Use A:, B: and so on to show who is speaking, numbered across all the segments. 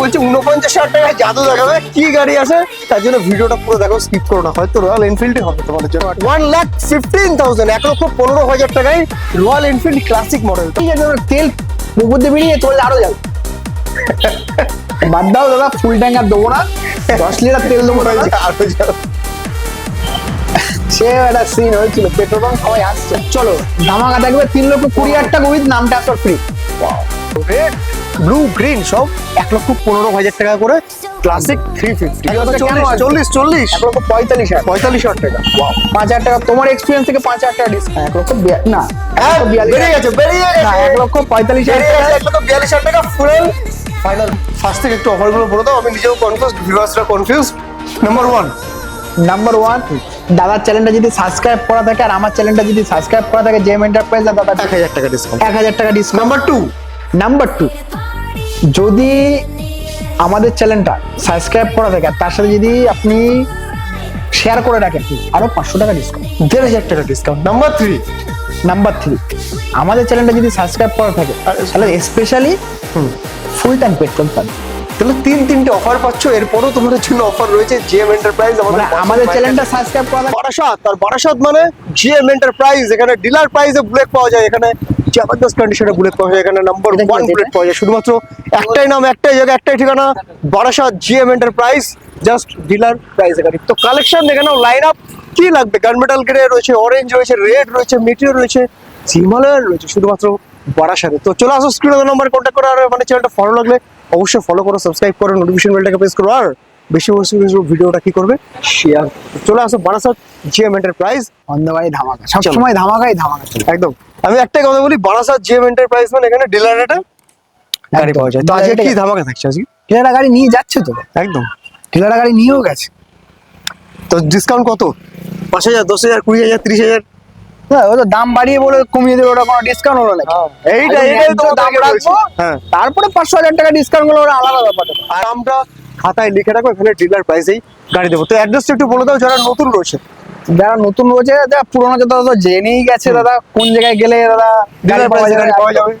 A: বলছে উনপঞ্চাশ হাজার টাকায় জাদু দেখাবে কি গাড়ি আছে তার জন্য ভিডিওটা পুরো দেখো স্কিপ করো না। হয়তো রয়্যাল এনফিল্ডই হবে তোমাদের জন্য। ওয়ান লাখ ফিফটিন থাউজেন্ড এক লক্ষ পনেরো হাজার টাকায় রয়্যাল এনফিল্ড ক্লাসিক মডেল
B: ঠিক আছে তেল দিয়ে বেরিয়ে তোলে আরও যাবে। বাদ দাও দাদা ফুল ট্যাঙ্ক আর দেবো না। দশ লিটার তেল দেবো দাদা
A: আরও যাও।
B: সে একটা সিন হয়েছিল পেট্রোল পাম্প সবাই আসছে চলো ধামাকা থাকবে তিন লক্ষ কুড়ি হাজার টাকা উইথ নাম transfer free
A: red blue green সব এক লক্ষ পনেরো হাজার টাকা করে ক্লাসিক থ্রি ফিফটি? চল্লিশ। চল্লিশ
B: এক লক্ষ পঁয়তাল্লিশ হাজার।
A: পঁয়তাল্লিশ হাজার টাকা।
B: পাঁচ হাজার টাকা। তোমার এক্সপিরিয়েন্স থেকে পাঁচ হাজার টাকা ডিসকাউন্ট এক লক্ষ না।
A: হ্যাঁ, বেরিয়ে গেছে বেরিয়ে গেছে।
B: এক লক্ষ পঁয়তাল্লিশ হাজার
A: এক লক্ষ বিয়াল্লিশ হাজার টাকা। ফুল ফাইনাল ফার্স্ট থেকে একটু অফারগুলো বলে দাও আমি নিজেও কনফিউজ ভিউয়ার্সরা confuse number one
B: number one দাদার চ্যানেলটা যদি সাবস্ক্রাইব করা থাকে আর আমার চ্যানেলটা যদি সাবস্ক্রাইব করা থাকে জেম এন্টারপ্রাইজ দাদা
A: এক হাজার টাকা ডিসকাউন্ট
B: এক হাজার টাকা discount
A: number two
B: number two যদি আমাদের চ্যানেলটা সাবস্ক্রাইব করা থাকে তার সাথে যদি আপনি শেয়ার করে রাখেন আরও পাঁচশো টাকা ডিসকাউন্ট
A: দেড় হাজার টাকা discount number three
B: number three আমাদের চ্যানেলটা যদি সাবস্ক্রাইব করা থাকে তাহলে স্পেশালি ফুল ট্যাঙ্ক পেট্রোল পাবেন
A: তাহলে তিন তিনটে অফার পাচ্ছ এরপরও তোমাদের জন্য অফার রয়েছে জিএম এন্টারপ্রাইজ
B: মানে আমাদের চ্যানেলটা সাবস্ক্রাইব করা
A: বারাসাত আর বারাসাত মানে জিএম এন্টারপ্রাইজ এখানে ডিলার প্রাইসে বুলেট পাওয়া যায় এখানে জবরদস্ত কন্ডিশনে বুলেট পাওয়া যায়। এখানে নাম্বার ওয়ান বুলেট পাওয়া যায়। শুধুমাত্র একটাই নাম একটাই জায়গা একটাই ঠিকানা Barasat GM enterprise just dealer price এখানে। তো কালেকশন দেখে নাও লাইন আপ কি লাগবে? গানমেটাল গ্রে রয়েছে অরেঞ্জ রয়েছে রেড রয়েছে মিটিও রয়েছে হিমালয়ান রয়েছে শুধুমাত্র বারাসাতে। তো চলে আসো স্ক্রিনে নাম্বার কন্ট্যাক্ট করো আর মানে চ্যানেলটা ফলো লাগলে অবশ্যই ফলো করো সাবস্ক্রাইব করো নোটিফিকেশন বেলটাকে প্রেস করো আর বেশি বেশি ভিডিওটা কি করবে? শেয়ার চলে আসো বারাসাত জিএম এন্টারপ্রাইজ
B: অন্ধবাড়ি ধামাকা সবসময় ধামাকাই ধামাকা
A: একদম। আমি একটাই কথা বলি বারাসাত জিএম এন্টারপ্রাইজ মানে এখানে ডিলার রেটে গাড়ি পাওয়া যায়। তো আজকে কি ধামাকা থাকছে আজকে?
B: টিলারা গাড়ি নিয়ে যাচ্ছে তো।
A: একদম।
B: টিলারা গাড়ি নিয়েও গেছে।
A: তো ডিসকাউন্ট কত? পাঁচ হাজার দশ হাজার কুড়ি হাজার তিরিশ হাজার?
B: হ্যাঁ, দাম বাড়িয়ে বলে কমিয়ে দেবে ওটা কোনো ডিসকাউন্ট হলো না
A: এইটা এইটাই তো
B: দাম রাখব
A: হ্যাঁ।
B: তারপরে পাঁচশো হাজার টাকা ডিসকাউন্টগুলো ওরা আলাদা ব্যাপার।
A: আর আমরা খাতায় লিখে রাখো এখানে ডিলার প্রাইসেই গাড়ি দেবো। তো অ্যাড্রেসটা একটু বলে দাও যারা নতুন রয়েছে।
B: যারা নতুন রয়েছে যারা পুরোনো যে দাদা তো জেনেই গেছে দাদা কোন জায়গায় গেলে দাদা গাড়ি
A: ডিলার
B: পাওয়া যাবে।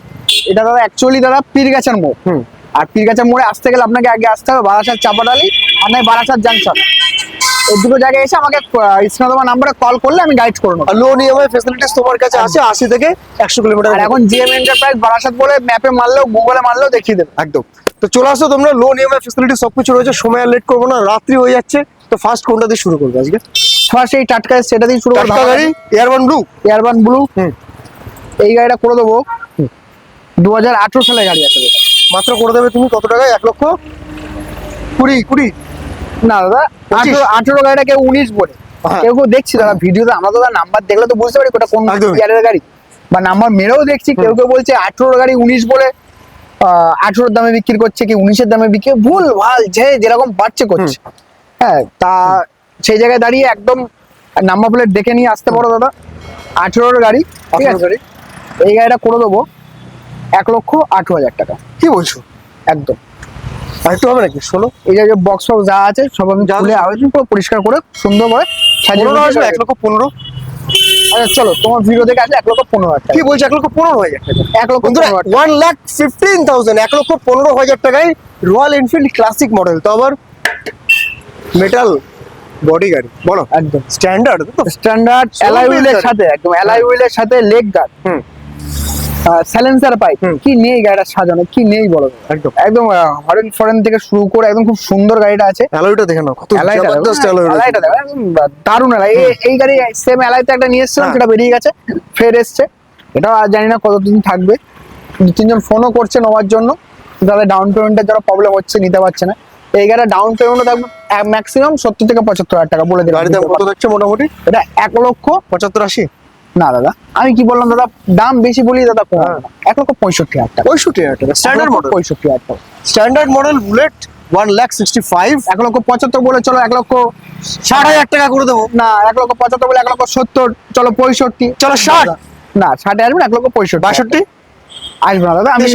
B: এটা দাদা অ্যাকচুয়ালি দাদা পীরগাছার মোড়।
A: হুম।
B: আর পীরগাছার মোড়ে আসতে গেলে আপনাকে আগে আসতে হবে বারাসাত চাপাডালি আর নয় বারাসাত জাংশন। এই দুটো জায়গায় এসে আমাকে স্ক্রিনে তোমার নাম্বারে কল করলে আমি গাইড করে নেব।
A: লোন ইএমআই ফেসিলিটিস তোমার কাছে আছে আশি থেকে একশো কিলোমিটার
B: আর এখন জিএম এন্টারপ্রাইজ বারাসাত বলে ম্যাপে মারলেও গুগলে মারলেও দেখিয়ে দেবে।
A: একদম। তো চলে আসো তোমরা লোন ইএমআই ফেসিলিটি সবকিছু রয়েছে সময় আর লেট করব না রাত্রি হয়ে যাচ্ছে। তো ফার্স্ট কোনটা দিয়ে শুরু করব আজকে?
B: ফার্স্ট এই টাটকা সেটা দিয়ে শুরু
A: টাটকা গাড়ি এয়ারবান ব্লু
B: এয়ারবান ব্লু এই গাড়িটা করে দেবো। দু হাজার আঠেরো সালে গাড়ি আছে।
A: মাত্র করে দেবে তুমি কত টাকায়? এক লক্ষ? কুড়ি কুড়ি।
B: না দাদা? আঠেরো আঠেরো গাড়িটা কেউ উনিশ বলে।
A: হ্যাঁ।
B: কেউ কেউ দেখছি দাদা ভিডিওতে আমরা তো নাম্বার দেখলে তো বুঝতে পারি ওটা কোন ইয়ারের গাড়ি। বা নাম্বার মেরেও দেখছি কেউ কেউ বলছে আঠেরো গাড়ি উনিশ বলে। আঠেরোর দামে বিক্রি করছে কি উনিশের দামে বিক্রি ভুল ভালো যে যেরকম পাচ্ছে করছে। হ্যাঁ তা সেই জায়গায় দাঁড়িয়ে একদম নাম্বার প্লেট দেখে নিয়ে আসতে পারো দাদা। আঠেরোর গাড়ি ঠিক আছে? এই গাড়িটা করে দেবো এক লক্ষ আঠেরো হাজার টাকা।
A: কি বলছো?
B: একদম।
A: আর একটু হবে নাকি? ষোলো
B: এই যে বক্স ফক্স যা আছে সব আমি
A: আছে।
B: আলোচনা করে পরিষ্কার করে সুন্দর করে সাজিয়ে
A: আসবে এক লক্ষ পনেরো।
B: আচ্ছা চলো তোমার ভিডিও দেখে আসলে এক লক্ষ পনেরো হাজার
A: কি বলছো এক লক্ষ পনেরো হাজার টাকা
B: এক লক্ষ
A: ওয়ান লাখ ফিফটিন থাউজেন্ড এক লক্ষ পনেরো হাজার টাকায় রয়্যাল এনফিল্ড ক্লাসিক মডেল তো আবার মেটাল বডি গাড়ি বলো।
B: একদম।
A: স্ট্যান্ডার্ড
B: স্ট্যান্ডার্ড অ্যালাই হুইলের সাথে একদম অ্যালাই হুইলের সাথে লেগ গার্ড
A: হুম।
B: সাইলেন্সার পাইপ
A: হুম।
B: কি নেই গাড়িটা সাজানো কি নেই বলো?
A: একদম।
B: একদম হরেন ফরেন থেকে শুরু করে একদম খুব সুন্দর গাড়িটা আছে।
A: অ্যালয়টা দেখে নাও কত জবরদস্ত অ্যালয়
B: দেখো, একদম দারুণ অ্যালাই এই- এই গাড়ি সেম অ্যালাইতে একটা নিয়ে এসেছিলাম
A: হ্যাঁ।
B: সেটা বেরিয়ে গেছে ফের এসছে। এটাও আর জানি না কতদিন থাকবে। দু তিনজন ফোনও করছে নেওয়ার জন্য তাদের ডাউন পেমেন্টের যারা প্রবলেম হচ্ছে নিতে পারছে না। এই গাড়িটা ডাউন পেমেন্টও থাকবে ম্যাক্সিমাম সত্তর থেকে পঁচাত্তর হাজার টাকা বলে দিলাম।
A: গাড়ির দাম কত থাকছে মোটামুটি?
B: এটা এক লক্ষ
A: পঁচাত্তর আশি।
B: না দাদা। আমি কি বললাম দাদা? দাম বেশি বলি দাদা। এক লক্ষ পঁয়ষট্টি হাজার টাকা।
A: পঁয়ষট্টি হাজার টাকা। স্ট্যান্ডার্ড মডেল
B: পঁয়ষট্টি হাজার টাকা।
A: Standard model bullet one lakh sixty five
B: এক লক্ষ পঁচাত্তর বলে চলো এক লক্ষ
A: ষাট হাজার টাকা করে দেবো।
B: না এক লক্ষ পঁচাত্তর বলে এক লক্ষ সত্তর। চলো পঁয়ষট্টি।
A: চলো ষাট।
B: না ষাটে আসবেন এক লক্ষ পঁয়ষট্টি
A: বাষট্টি?
B: আসবে না দাদা। আমি?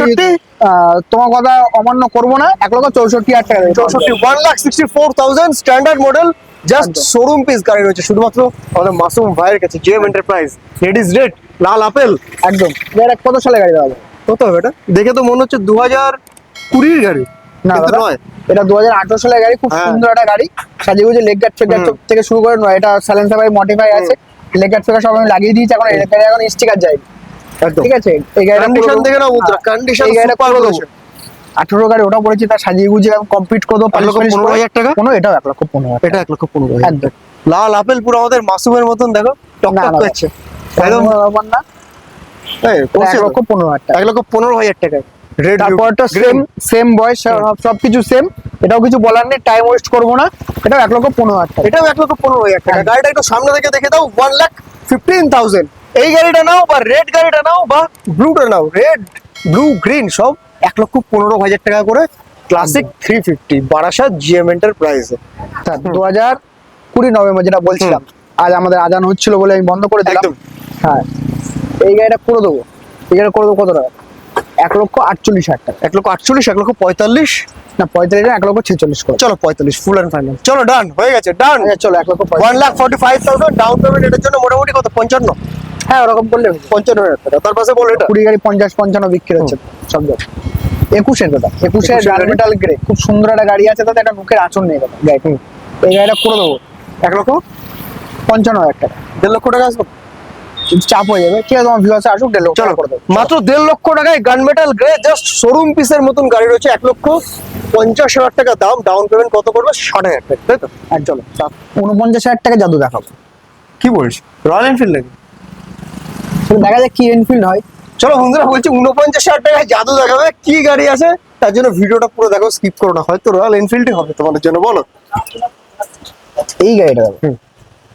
B: আহ, তোমার কথা অমান্য করব না। এক লক্ষ চৌষট্টি হাজার টাকা।
A: চৌষট্টি one lakh sixty four thousand standard model just showroom piece গাড়ি রয়েছে শুধুমাত্র আমাদের মাসুম ভাইয়ের কাছে জেম এন্টারপ্রাইজ লেডিস রেড লাল আপেল।
B: একদম। এটা কত সালে গাড়ি দাদা।
A: কত হবে এটা? দেখে তো মনে হচ্ছে দু হাজার কুড়ির গাড়ি।
B: না
A: নয়।
B: এটা দু হাজার আঠারো সালের গাড়ি খুব
A: হ্যাঁ।
B: সুন্দর একটা গাড়ি। সাজিয়ে গুজে লেগ গার্ড ফেক। থেকে শুরু করে নয়। এটা সাইলেন্সার ভাই মডিফাই আছে। লেগ গার্ড ফেকার সব আমি লাগিয়ে দিয়েছি এখন এখন স্টিকার যায়। ঠিক আছে? এই গাড়িটা
A: কন্ডিশন দেখে না কন্ডিশন সুপার
B: আঠারো গাড়ি ওটা পড়েছে তার সাজিয়ে গুজিয়ে আমি কমপ্লিট করে দেবো
A: পনেরো হাজার টাকা?
B: কোনো এটাও এক লক্ষ পনেরো
A: এটা এক লক্ষ পনেরো
B: একদম।
A: লাল আপেল পুরো আমাদের মাসুমের মতন দেখো টক টক করছে
B: একদম। ব্যাপার না এক লক্ষ পনেরো হাজার টাকা।
A: এক লক্ষ পনেরো হাজার টাকা রেড
B: তারপরটা সেম সেম বয়স সবকিছু সেম এটাও কিছু বলার নেই টাইম ওয়েস্ট করব না। এটাও এক লক্ষ পনেরো হাজার টাকা।
A: এটাও এক লক্ষ পনেরো হাজার টাকা। গাড়িটা একটু সামনে থেকে দেখে দাও ওয়ান লাখ ফিফটিন থাউজেন্ড এই গাড়িটা নাও বা রেড গাড়িটা নাও বা ব্লুটা নাও। রেড ব্লু গ্রিন সব এক লক্ষ পনেরো হাজার টাকা করে classic three fifty Barasat GM এন্টারপ্রাইজে
B: দু হাজার কুড়ি নভেম্বর যেটা বলছিলাম আজ আমাদের আজান হচ্ছিল বলে আমি বন্ধ করে দিলাম। হ্যাঁ এই গাড়িটা করে দেবো। এই গাড়িটা করে দেবো কত টাকা? এক লক্ষ আটচল্লিশ হাজার টাকা।
A: এক লক্ষ আটচল্লিশ এক লক্ষ পঁয়তাল্লিশ?
B: না পঁয়তাল্লিশ না, এক লক্ষ ছেচল্লিশ করে।
A: চলো পঁয়তাল্লিশ ফুল অ্যান্ড ফাইনাল চলো ডান হয়ে গেছে ডান
B: আচ্ছা চলো এক লক্ষ
A: one. Lakh forty five thousand down payment এটার জন্য মোটামুটি কত? পঞ্চান্ন?
B: হ্যাঁ ওরকম করলে
A: পঞ্চান্ন হাজার টাকা। তার পাশে বলো এটা।
B: কুড়ি গাড়ি পঞ্চাশ পঞ্চান্ন বিক্রি হচ্ছে। সব জায়গায় একুশের দাদা একুশের? গার্মেন্টাল গ্রে খুব সুন্দর একটা গাড়ি আছে দাদা একটা মুখের আঁচড় নেই দাদা গাড়ি। এই গাড়িটা করে দেবো
A: এক লক্ষ
B: পঞ্চান্ন হাজার টাকা।
A: দেড় লক্ষ টাকা আসবে
B: চাপ হয়ে যাবে। ঠিক আছে তোমার ভিউয়ার্স আসুক দেড় লক্ষ করে দেবো।
A: মাত্র দেড় লক্ষ টাকায় গান মেটাল গ্রে জাস্ট শোরুম পিসের মতন গাড়ি রয়েছে এক লক্ষ পঞ্চাশ হাজার টাকা দাম ডাউন পেমেন্ট কত করবে? ষাট হাজার টাকা তাই তো?
B: আর চলো উনপঞ্চাশ হাজার টাকা জাদু দেখাবো।
A: কি বলছি রয়্যাল এনফিল্ড নাকি?
B: দেখা যাক কি এনফিল্ড হয়।
A: চলো বন্ধুরা বলছি উনপঞ্চাশ হাজার টাকায় জাদু দেখাবে কি গাড়ি আছে তার জন্য ভিডিওটা পুরো দেখো স্কিপ করো না। হয়তো রয়্যাল এনফিল্ডই হবে তোমাদের জন্য বলো।
B: এই গাড়িটা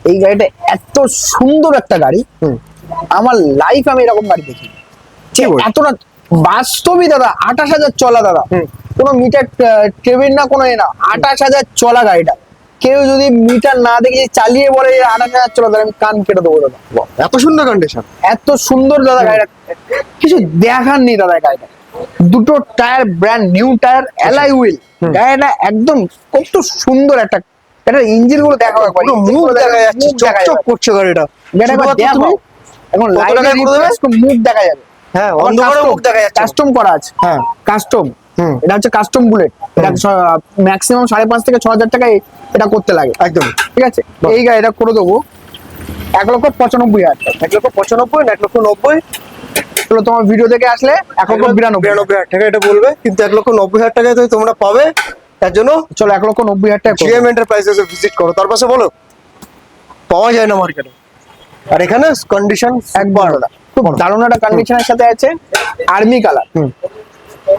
B: এই গাড়িটা এত সুন্দর একটা গাড়ি।
A: হুম।
B: আমার লাইফ আমি এরকম গাড়ি দেখি। এতটা বাস্তবই দাদা আঠাশ হাজার চলা দাদা। কোনো মিটার টেবিল না কোনো এ না আঠাশ হাজার চলা গাড়িটা। কেউ যদি মিটার না দেখে চালিয়ে বলে আঠাশ হাজার চলা দাদা আমি কান কেটে দেবো দাদা।
A: এত সুন্দর কন্ডিশন
B: এত সুন্দর দাদা গাড়িটা। কিছু দেখার নেই দাদা গাড়িটা। দুটো tyre brand new tyre alloy wheel গাড়িটা একদম কত সুন্দর একটা এটা ইঞ্জিনগুলো দেখো একবার
A: মুখ দেখা যাচ্ছে চকচক করছে গাড়িটা।
B: গাড়িটা একবার দেখো এখন লাইটে? মুখ দেখা যাবে।
A: হ্যাঁ অন্ধকারে মুখ দেখা যাচ্ছে।
B: কাস্টম করা আছে।
A: হ্যাঁ।
B: কাস্টম। এটা হচ্ছে কাস্টম বুলেট এটা ম্যাক্সিমাম সাড়ে পাঁচ থেকে ছ হাজার টাকায় এটা করতে লাগে।
A: একদম।
B: ঠিক আছে?
A: এই
B: এই গাড়িটা করে দেবো। এক লক্ষ পঁচানব্বই হাজার
A: এক লক্ষ পঁচানব্বই না এক লক্ষ নব্বই?
B: তোমার ভিডিও থেকে আসলে এক লক্ষ বিরানব্বই।
A: বিরানব্বই হাজার টাকা এটা বলবে কিন্তু এক লক্ষ নব্বই হাজার টাকায় তো তোমরা পাবে তার জন্য
B: চলো এক লক্ষ নব্বই হাজার টাকা
A: জিএম এন্টারপ্রাইজেস ভিজিট করো। তার পাশে বলো পাওয়া যায় না মার্কেটে আর এখানে কন্ডিশন
B: একবার খুব দারুণ একটা কন্ডিশনের সাথে আছে। আর্মি কালার
A: হুম।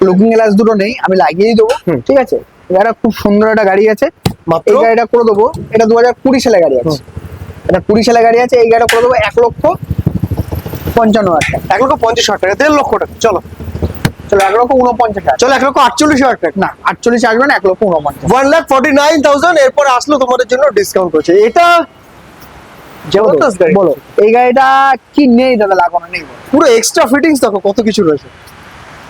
B: লুকিং গ্লাস দুটো নেই আমি লাগিয়ে দেবো ঠিক আছে? এটা খুব সুন্দর একটা গাড়ি আছে। এই গাড়িটা করে দেবো এটা দু হাজার কুড়ি সালে গাড়ি আছে। এটা কুড়ি সালে গাড়ি আছে এই গাড়িটা করে দেবো এক লক্ষ পঞ্চান্ন হাজার টাকা।
A: এক লক্ষ পঞ্চাশ হাজার টাকা দেড় লক্ষ টাকা চলো।
B: চলো এক লক্ষ উনপঞ্চাশ হাজার।
A: চলো এক লক্ষ আটচল্লিশ হাজার টাকা।
B: না আটচল্লিশ আসবে না এক লক্ষ উনপঞ্চাশ।
A: One lakh forty nine thousand এরপরে আসলো তোমাদের জন্য ডিসকাউন্ট করছে। এটা জবরদস্ত গাড়ি।
B: বলো এই গাড়িটা কি নেই দাদা লাগানো নেই
A: পুরো এক্সট্রা ফিটিংস দেখো কত কিছু রয়েছে।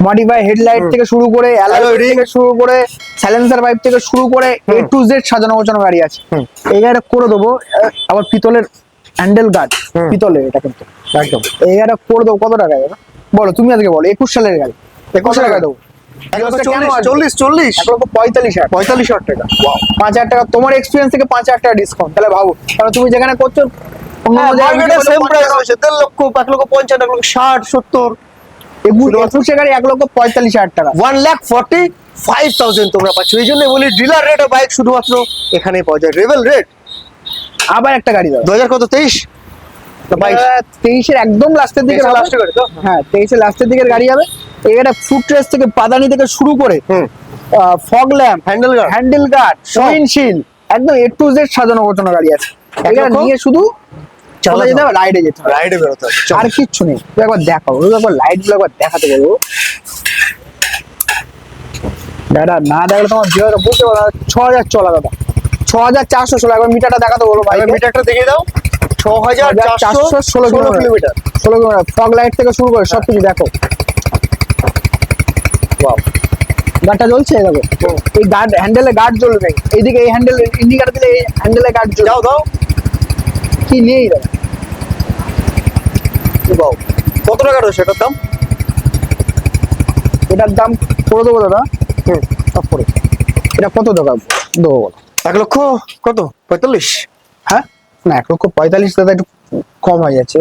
B: মডিফাই হেডলাইট থেকে শুরু করে অ্যালয়। থেকে শুরু করে সাইলেন্সার পাইপ থেকে শুরু করে এ টু জেড সাজানো গোছানো গাড়ি আছে। এই গাড়িটা করে দেবো আবার পিতলের হ্যান্ডেল গার্ড পিতলে এটা কিন্তু।
A: একদম।
B: এই গাড়িটা করে দেবো কত টাকা বলো তুমি আজকে বলো একুশ সালের গাড়ি। একুশ টাকা দেবো?
A: চল্লিশ চল্লিশ
B: এক লক্ষ পঁয়তাল্লিশ হাজার।
A: পঁয়তাল্লিশ হাজার টাকা।
B: পাঁচ হাজার টাকা। তোমার এক্সপিরিয়েন্স থেকে পাঁচ হাজার টাকা ডিসকাউন্ট তাহলে ভাবো কারণ তুমি যেখানে করছ
A: সেম প্রাইস দেড় লক্ষ এক লক্ষ পঞ্চান্ন এক লক্ষ ষাট সত্তর।
B: একুশ একুশে এক লক্ষ পঁয়তাল্লিশ হাজার টাকা।
A: One lakh forty five thousand তোমরা পাচ্ছ। এই জন্য বলি ডিলার রেটে বাইক শুধুমাত্র পাওয়া যায়। রেভেল রেট
B: আবার একটা গাড়ি দাও।
A: দু হাজার কত? তেইশ? বাইশ।
B: তেইশের একদম লাস্টের দিকে? হ্যাঁ তেইশের লাস্টের দিকের গাড়ি এই গাড়িটা ফুট রেস থেকে পাদানি থেকে শুরু করে
A: হুম।
B: Fog lamp
A: handle guard
B: handle guard windshield একদম এ টু জেড সাজানো গোছানো গাড়ি আছে। এটা নিয়ে শুধু চলে যেতে হবে রাইডে যেতে হবে।
A: রাইডে বেরোতে হবে
B: আর কিচ্ছু নেই। তুই একবার তুই একবার লাইটগুলো একবার দেখাতে বলব দাদা না দেখলে তোমার ভিডিওটা বুঝতে পারো ছ হাজার চলা দাদা। ছ হাজার চারশো ষোলো একবার মিটারটা দেখাতে বলব ভাই
A: মিটারটা দেখে দাও। ছ হাজার চারশো ষোলো কিলোমিটার।
B: ষোলো কিলোমিটার। ফগ লাইট থেকে শুরু করে সব কিছু দেখো। Wow. গাড়িটা জ্বলছে দেখো। এই গার্ড হ্যান্ডেলে গার্ড জ্বলবে। এইদিকে এই হ্যান্ডেল ইন্ডিকেটার দিলে এই হ্যান্ডেলে গার্ড জ্বলবে।
A: যাও দাও
B: কি নেই
A: দাও কত টাকা রয়েছে এটার দাম?
B: এটার দাম করে দেবো দাদা।
A: হুম
B: তারপরে এটা কত টাকা দেবো বলো?
A: এক লক্ষ কত? পঁয়তাল্লিশ?
B: হ্যাঁ? না এক লক্ষ পঁয়তাল্লিশ দাদা একটু কম হয়ে যাচ্ছে।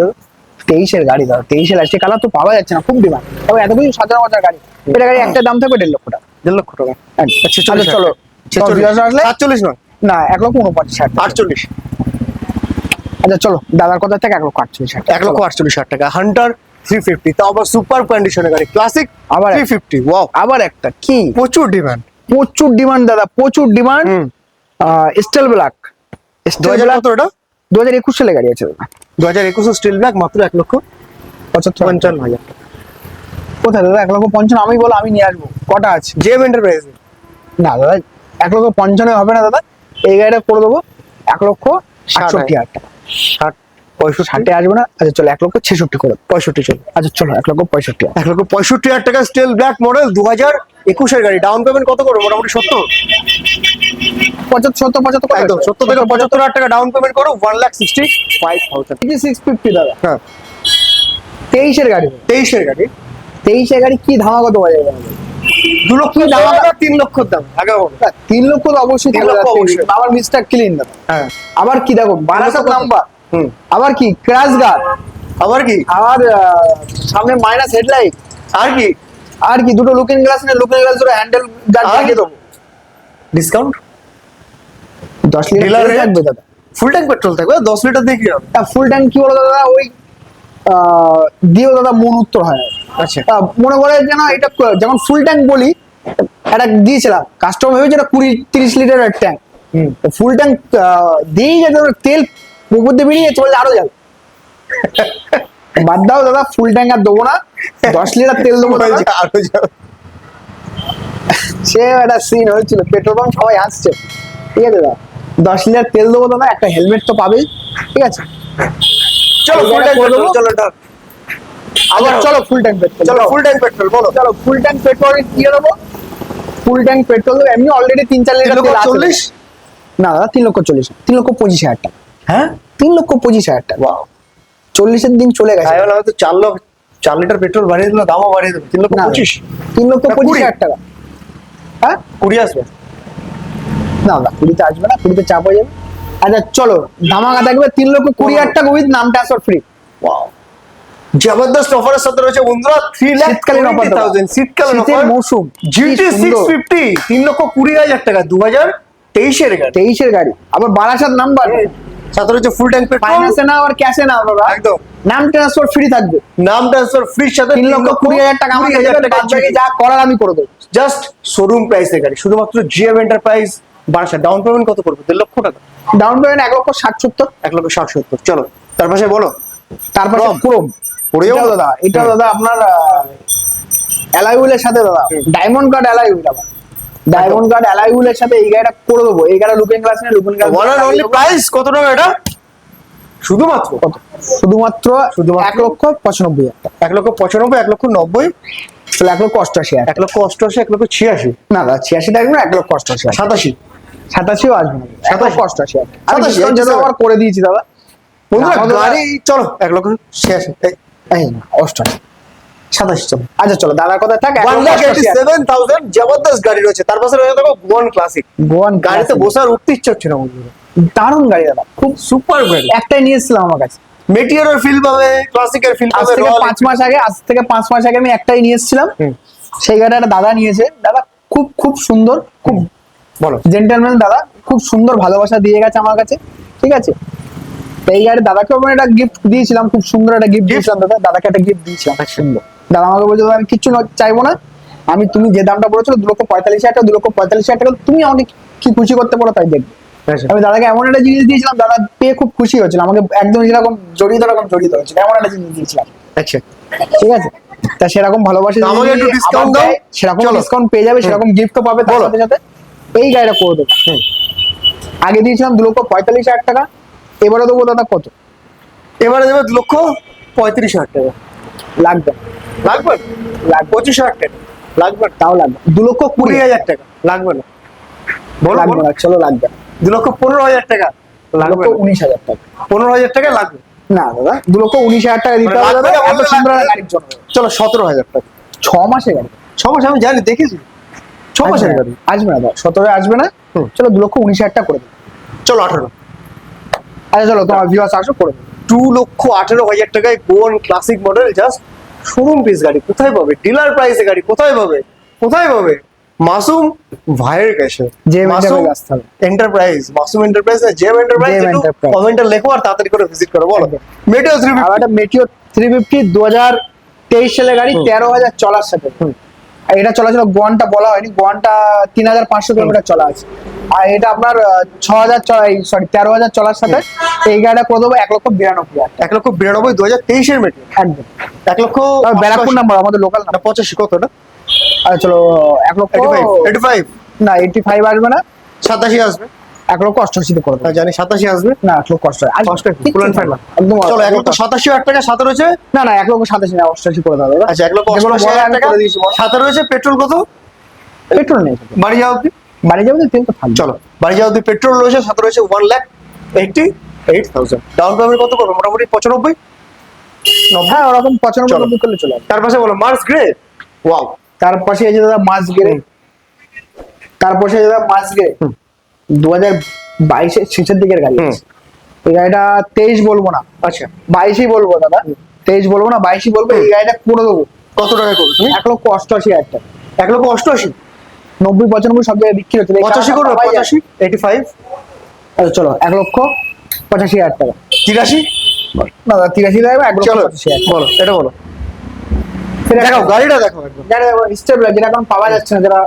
B: তেইশের গাড়ি দাদা তেইশের আসছে কালার তো পাওয়া যাচ্ছে না খুব ডিমান্ড তবে এত কিছু সাধারণ হাজার গাড়ি। এটা গাড়ি একটা দাম থাকবে দেড় লক্ষ টাকা।
A: দেড় লক্ষ টাকা?
B: আচ্ছা
A: ছেচল্লিশ
B: চলো।
A: ছেচল্লিশ। আটচল্লিশ নয়।
B: না এক লক্ষ উনপঞ্চাশ
A: আটচল্লিশ।
B: আচ্ছা চলো দাদার কথা থেকে এক লক্ষ আটচল্লিশ
A: এক লক্ষ আটচল্লিশ হাজার টাকা। হান্টার থ্রি ফিফটি তাও আবার সুপার কন্ডিশনের গাড়ি ক্লাসিক
B: আবার
A: থ্রি ফিফটি ওয়াও
B: আবার একটা কি?
A: প্রচুর ডিমান্ড
B: প্রচুর ডিমান্ড দাদা প্রচুর ডিমান্ড স্টেল ব্ল্যাক
A: দু হাজার
B: ব্ল্যাক
A: কত এটা?
B: দু হাজার একুশ সালে গাড়ি আছে দাদা।
A: দু হাজার একুশে স্টিল ব্ল্যাক মাত্র এক লক্ষ
B: পঁচাত্তর
A: পঞ্চান্ন হাজার।
B: কোথায় দাদা? এক লক্ষ পঞ্চান্ন আমি বলো আমি নিয়ে আসব। কটা আছে?
A: জেম এন্টারপ্রাইজ
B: না দাদা এক লক্ষ পঞ্চান্ন হবে না দাদা। এই গাড়িটা করে দেবো এক লক্ষ
A: ষাট
B: হাজার টাকা।
A: ষাট পঁয়ষট্টি?
B: ষাটে আসবে না? আচ্ছা চলো এক লক্ষ ছেষট্টি করে।
A: পঁয়ষট্টি চল।
B: আচ্ছা চলো এক লক্ষ পঁয়ষট্টি
A: এক লক্ষ পঁয়ষট্টি হাজার টাকা স্টিল ব্ল্যাক মডেল দু হাজার একুশের গাড়ি। ডাউন পেমেন্ট কত করো মোটামুটি সত্তর?
B: পঁচাত্তর সত্তর পঁচাত্তর
A: একদম সত্তর থেকে পঁচাত্তর হাজার টাকা ডাউন পেমেন্ট করো one lakh sixty five thousand
B: six fifty দাদা।
A: হ্যাঁ।
B: তেইশের গাড়ি।
A: তেইশের গাড়ি।
B: তেইশের গাড়ি কি ধামা কত বাজে
A: দু লক্ষ দাম। আবার তিন লক্ষর দাম। আগে
B: তিন লক্ষ অবশ্যই
A: তিন লক্ষ অবশ্যই।
B: আবার মিস্টার ক্লিন
A: হ্যাঁ।
B: আবার কি দেখো বারাসাত নাম্বার
A: হুম।
B: আবার কি ক্র্যাশ গার্ড
A: আবার কি?
B: আহ, সামনে মাইনাস হেডলাইট
A: আর কি?
B: আর কি দুটো লুকিং গ্লাস নেই লুকিং গ্লাস দুটো হ্যান্ডেল গার্ড
A: আর?
B: লাগিয়ে দেবো।
A: ডিসকাউন্ট
B: দশ লিটার তেল দাদা।
A: ফুল ট্যাঙ্ক পেট্রোল থাকবে? দশ লিটার দিয়ে কি হবে?
B: ফুল ট্যাঙ্ক কি বলো দাদা? ওই দিয়েও দাদা মন উত্তর হয়। না।
A: আচ্ছা
B: মনে করে যেন এটা যেমন ফুল ট্যাঙ্ক বলি একটা দিয়েছিলাম। কাস্টমার ভেবেছে এটা কুড়ি তিরিশ লিটারের ট্যাঙ্ক
A: হুম।
B: ফুল ট্যাঙ্ক দিয়েই যাতে তেল পুকুর দিয়ে বেরিয়ে যাচ্ছে বলে আরও যাবে। বাদ দাও দাদা ফুল ট্যাঙ্ক আর দেবো না। দশ লিটার তেল দেবো।
A: আরও
B: সে একটা সিন হয়েছিল পেট্রোল পাম্প সবাই হাসছে। ঠিক আছে দাদা? দশ লিটার তেল দেবো দাদা একটা হেলমেট তো পাবেই। ঠিক আছে?
A: চলো ফুল ট্যাঙ্ক পেট্রোল চলো।
B: আবার চলো ফুল ট্যাঙ্ক পেট্রোল
A: চলো ফুল ট্যাঙ্ক পেট্রোল বলো।
B: চলো ফুল ট্যাঙ্ক পেট্রোল দিয়ে দেবো। ফুল ট্যাঙ্ক পেট্রোল এমনি অলরেডি তিন চার লিটার
A: চল্লিশ?
B: না দাদা তিন লক্ষ চল্লিশ। তিন লক্ষ পঁচিশ হাজার টাকা।
A: হ্যাঁ?
B: তিন লক্ষ পঁচিশ হাজার টাকা। চল্লিশের দিন চলে গেছে।
A: হয়তো চার লক্ষ চার লিটার পেট্রোল বাড়িয়ে দিল দামও বাড়িয়ে দেবে। তিন লক্ষ পঁচিশ?
B: তিন লক্ষ পঁচিশ হাজার টাকা। হ্যাঁ?
A: কুড়ি আসবে।
B: না না কুড়িতে আসবে না কুড়িতে চাপ হয়ে যাবে। আচ্ছা চলো ধামাকা থাকবে তিন লক্ষ কুড়ি হাজার টাকা উইথ নাম ট্রান্সফার ফ্রি
A: জবরদস্ত অফারের সাথে রয়েছে বন্ধুরা থ্রি লাখ
B: দাদা।
A: থাউজেন্ড শীতকালীন অফার
B: মৌসুম।
A: জিটি সিক্স ফিফটি তিন লক্ষ কুড়ি হাজার টাকা দু হাজার তেইশের গাড়ি।
B: তেইশের গাড়ি। আবার বারাসাত নাম্বার।
A: সাথে রয়েছে ফুল ট্যাঙ্ক
B: ফাইন্যান্সে না আর ক্যাশে না
A: একদম।
B: নাম ট্রান্সফার ফ্রি থাকবে।
A: নাম ট্রান্সফার ফ্রির সাথে
B: তিন লক্ষ কুড়ি হাজার টাকা যা করার আমি করে দেবো।
A: জাস্ট শোরুম প্রাইসের গাড়ি। শুধুমাত্র GM enterprise Barasat down payment কত করবে দেড় লক্ষ টাকা।
B: ডাউন পেমেন্ট এক লক্ষ ষাট সত্তর
A: এক লক্ষ ষাট সত্তর চলো তার পাশে বলো।
B: তারপর
A: Chrome।
B: ক্রোম? এটাও দাদা এটা দাদা আপনার অ্যালাই হুইলের সাথে দাদা। ডায়মন্ড কার্ড অ্যালাই হুইল আবার ডায়মন্ড কার্ড অ্যালাই হুইলের সাথে এই গাড়িটা করে দেবো। এই গাড়ি লুকিং গ্লাস নেই looking glass
A: one and only price কত টাকা এটা? শুধুমাত্র?
B: কত? শুধুমাত্র
A: শুধুমাত্র?
B: এক লক্ষ পঁচানব্বই
A: এক লক্ষ পঁচানব্বই এক লক্ষ নব্বই?
B: এক লক্ষ অষ্টআশি
A: এক লক্ষ অষ্টআশি এক লক্ষ ছিয়াশি।
B: না দাদা ছিয়াশি থাকবে এক লক্ষ অষ্টআশি
A: সাতাশি।
B: সাতাশিও আসবে না। অষ্টআশি আবার করে দিয়েছি দাদা।
A: বন্ধুরা গাড়ি চলো এক লক্ষ ছিয়াশি। এই,
B: এই না অষ্টআশি
A: সাতাশি চলো।
B: আচ্ছা চলো দাদার কথা থাক
A: one lakh eighty seven thousand জবরদস্ত গাড়ি রয়েছে। তার পাশে রয়েছে দেখো গোয়ান ক্লাসিক
B: গোয়ান
A: গাড়িতে বসার উঠতে ইচ্ছে হচ্ছে না বন্ধুরা।
B: দারুণ গাড়ি দাদা।
A: খুব সুপার গাড়ি।
B: একটাই নিয়ে এসেছিলাম আমার কাছে।
A: মেটিয়ারের ফিল পাবে ক্লাসিকের ফিল পাবে
B: থেকে পাঁচ মাস আগে আজ থেকে পাঁচ মাস আগে আমি একটাই নিয়ে এসেছিলাম। সেই গাড়িটা একটা দাদা নিয়েছে। দাদা খুব খুব সুন্দর খুব
A: বলো।
B: জেন্টেলম্যান দাদা খুব সুন্দর ভালোবাসা দিয়ে গেছে আমার কাছে ঠিক আছে? এই গাড়ি দাদাকে আমি একটা গিফট দিয়েছিলাম খুব সুন্দর একটা গিফট দিয়েছিলাম দাদা দাদাকে একটা গিফট দিয়েছিলাম। সুন্দর। দাদা আমাকে বলছে "দাদা, আমি কিচ্ছু চাইব না। আমি তুমি যে দামটা বলেছ দু লক্ষ পঁয়তাল্লিশ হাজার টাকা দু লক্ষ পঁয়তাল্লিশ হাজার টাকা তুমি আমাকে কি খুশি করতে পারো তাই দেখবে।
A: আচ্ছা।
B: আমি দাদাকে এমন একটা জিনিস দিয়েছিলাম দাদা পেয়ে খুব খুশি হয়েছিল আমাকে একদম যেরকম জড়িয়ে ধরকম জড়িয়ে ধরেছিল এমন একটা জিনিস দিয়েছিলাম।
A: আচ্ছা
B: ঠিক আছে? তা সেরকম ভালোবাসা সেরকম। ডিসকাউন্ট পেয়ে যাবে সেরকম গিফটও পাবে তার সাথে সাথে। এই গাড়িটা করে দেবো। আগে দিয়েছিলাম দু লক্ষ পঁয়তাল্লিশ হাজার টাকা এবারে দেবো দাদা কত?
A: এবারে দেবে দু লক্ষ পঁয়ত্রিশ হাজার টাকা।
B: লাগবে।
A: লাগবে?
B: লাগবে।
A: পঁচিশ হাজার টাকা। লাগবে?
B: তাও লাগবে। দু লক্ষ
A: কুড়ি হাজার টাকা। লাগবে না? বলো
B: লাগবে না চলো লাগবে।
A: দু লক্ষ পনেরো হাজার টাকা। লাগবে
B: উনিশ হাজার টাকা।
A: পনেরো হাজার টাকা লাগবে?
B: না দাদা দু লক্ষ উনিশ হাজার টাকা দিতে হবে দাদা। এত সুন্দর
A: লাগবে
B: একটা
A: না।
B: গাড়ির জন্য।
A: চলো সতেরো হাজার টাকা।
B: ছ মাসে গাড়ি?
A: ছ মাস আমি জানি দেখেছি। ছ মাসের। গাড়ি
B: আসবে না সতেরো আসবে না। চলো দু লক্ষ উনিশ হাজার টাকা করে দেবো।
A: চলো আঠারো।
B: আচ্ছা চলো তোমার ভিউয়ার্স আসো করে দেবো।
A: টু লক্ষ আঠেরো হাজার টাকায় কোন classic model just showroom piece গাড়ি কোথায় পাবে? ডিলার প্রাইসে গাড়ি কোথায় পাবে? কোথায় পাবে? মাসুম ভাইয়ের কাছে।
B: JM
A: Masum. Enterprise Masum enterprise না জেম এন্টারপ্রাইজ একটু কমেন্টে লেখো আর তাড়াতাড়ি করে ভিজিট করো বলো। মেটেও থ্রি
B: আর একটা মেটিও থ্রি ফিফটি দু হাজার তেইশ সালের গাড়ি
A: হুম।
B: তেরো হাজার চলার সাথে। এটা চলা ছিল গোয়ানটা বলা হয়নি গোয়ানটা তিন হাজার পাঁচশো কিলোমিটার চলা আছে। আর এটা আপনার ছ হাজার সরি তেরো হাজার চলার সাথে এই গাড়িটা করে দেবো এক লক্ষ বিরানব্বই
A: এক লক্ষ বিরানব্বই দু হাজার তেইশের মেটে
B: একদম।
A: এক লক্ষ
B: ব্যারাকপুর নাম্বার আমাদের লোকাল নাম্বার
A: পঁচাশি কত না
B: আচ্ছা চলো এক লক্ষ
A: এইটি ফাইভ
B: না এইটি ফাইভ আসবে না।
A: সাতাশি আসবে।
B: এক লক্ষ অষ্টআশিতে করে দেবো।
A: জানি সাতাশি আসবে।
B: না এক লক্ষ অষ্টআশি। একদম
A: চলো এক লক্ষ সাতাশি হাজার টাকা সাথে রয়েছে?
B: না না এক লক্ষ সাতাশি না অষ্টআশি করে দেবো।
A: আচ্ছা এক লক্ষ অষ্টআশি টাকা।
B: বলো।
A: রয়েছে? পেট্রোল কত?
B: পেট্রোল নেই।
A: বাড়ি যাওয়া অব্দি
B: বাড়ি তো তেল তো থাকবে।
A: চলো বাড়ি যাওয়া অব্দি পেট্রোল রয়েছে সাথে রয়েছে one lakh eighty eight thousand down payment কত করব? মোটামুটি পঁচানব্বই? নব্বই?
B: হ্যাঁ ওরকম পঁচানব্বই
A: চলো।
B: করলে চলে
A: তার পাশে বলো মার্স গ্রে ওয়াও
B: তার পাশে এই যে দাদা মাস গেড়ে তার পাশে দাদা গেড়ে
A: হুম।
B: দু হাজার বাইশের শেষের দিকের গাড়ি। এই গাড়িটা তেইশ বলব না
A: আচ্ছা
B: বাইশই বলব দাদা তেইশ বলব না বাইশই বলব এই গাড়িটা করে দেবো
A: কত টাকা করবে তুমি
B: এক লক্ষ অষ্টআশি হাজার টাকা
A: এক লক্ষ অষ্টআশি
B: নব্বই পঁচানব্বই সব জায়গায় বিক্রি হচ্ছে
A: পঁচাশি করবে পঁচাশি এইটি ফাইভ
B: আচ্ছা, চলো এক লক্ষ পঁচাশি হাজার টাকা
A: তিরাশি
B: না দাদা তিরাশি টাকা এক লক্ষ পঁচাশি হাজার
A: বলো এটা বলো
B: একটা-
A: গাড়িটা দেখো একদম
B: এখন পাওয়া যাচ্ছে না যারা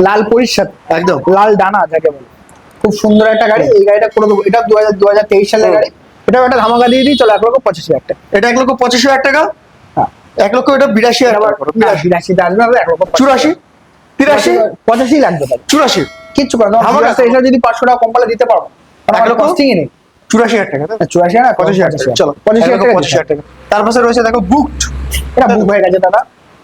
B: লাল পরিষ্কার
A: একদম
B: লাল ডানা যাকে বলে খুব সুন্দর একটা গাড়ি এই গাড়িটা করে দেবো এটা দু হাজার দু হাজার তেইশ সালের গাড়ি। এটা একটা ধামাকা দিয়ে দিই চলো এক লক্ষ পঁচাশি হাজার টাকা।
A: এটা এক লক্ষ পঁচাশি হাজার টাকা?
B: হ্যাঁ।
A: এক লক্ষ এটা বিরাশি হাজার বিরাশি
B: আসবে এক লক্ষ।
A: চুরাশি? তিরাশি?
B: পঁচাশি লাগবে
A: চুরাশি?
B: কিচ্ছু করে না
A: ধামাকা
B: বিরাশি এসে যদি পাঁচশো টাকা কম পালে দিতে পারব
A: এক লক্ষ?
B: নেই।
A: চুরাশি হাজার টাকা
B: চুরাশি হাজার
A: পঁচাশি হাজার টাকা। চলো
B: পঁচাশি হাজার টাকা।
A: পঁচাশি হাজার টাকা। তার পাশে রয়েছে দেখো বুকড
B: এটা বুক হয়ে গেছে দাদা।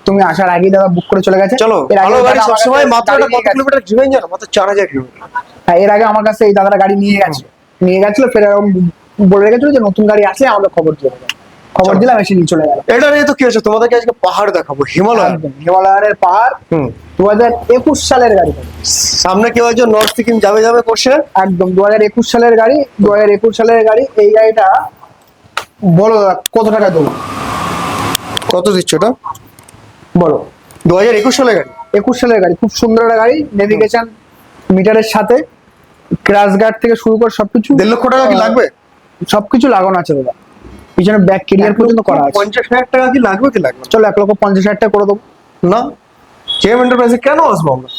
B: তুমি আসার আগেই দাদা বুক করে চলে গেছে।
A: চলো ভালো গাড়ি
B: দাদা আমার
A: সবসময় মাত্র কত। কিলোমিটার ড্রিভেন জানো মাত্র চার হাজার কিলোমিটার
B: হ্যাঁ এর আগে আমার কাছে এই দাদারা গাড়ি নিয়ে গেছে নিয়ে গেছিল ফের এরকম বলে রেখেছিল যে নতুন গাড়ি আসলে আমাদের খবর দিয়ে খবর দিলাম এসে নিয়ে চলে গেল
A: এটা নিয়ে তো কি হচ্ছে তোমাদেরকে আজকে পাহাড় দেখাবো হিমালয়।
B: একদম হিমালয়ানের পাহাড়।
A: হুম।
B: দু হাজার একুশ সালের গাড়ি।
A: সামনে কেউ একজন নর্থ সিকিম যাবে যাবে করছে।
B: একদম দু হাজার একুশ সালের গাড়ি দু হাজার একুশ সালের গাড়ি এই গাড়িটা বলো দাদা, কত টাকা দেবো?
A: কত দিচ্ছ এটা?
B: বলো।
A: দু হাজার একুশ সালে গাড়ি।
B: একুশ সালের গাড়ি খুব সুন্দর একটা গাড়ি নেভিগেশন মিটারের সাথে ক্রাশ গার্ড থেকে শুরু করে সবকিছু।
A: দেড় লক্ষ টাকা কি লাগবে?
B: সবকিছু লাগানো আছে দাদা। পিছনে ব্যাক কেরিয়ার পর্যন্ত করা আছে।
A: পঞ্চাশ হাজার টাকা কি লাগবে কি লাগবে?
B: চলো এক লক্ষ পঞ্চাশ হাজার টাকা করে দেবো।
A: না? জেম এন্টারপ্রাইজে কেন আসব আমরা?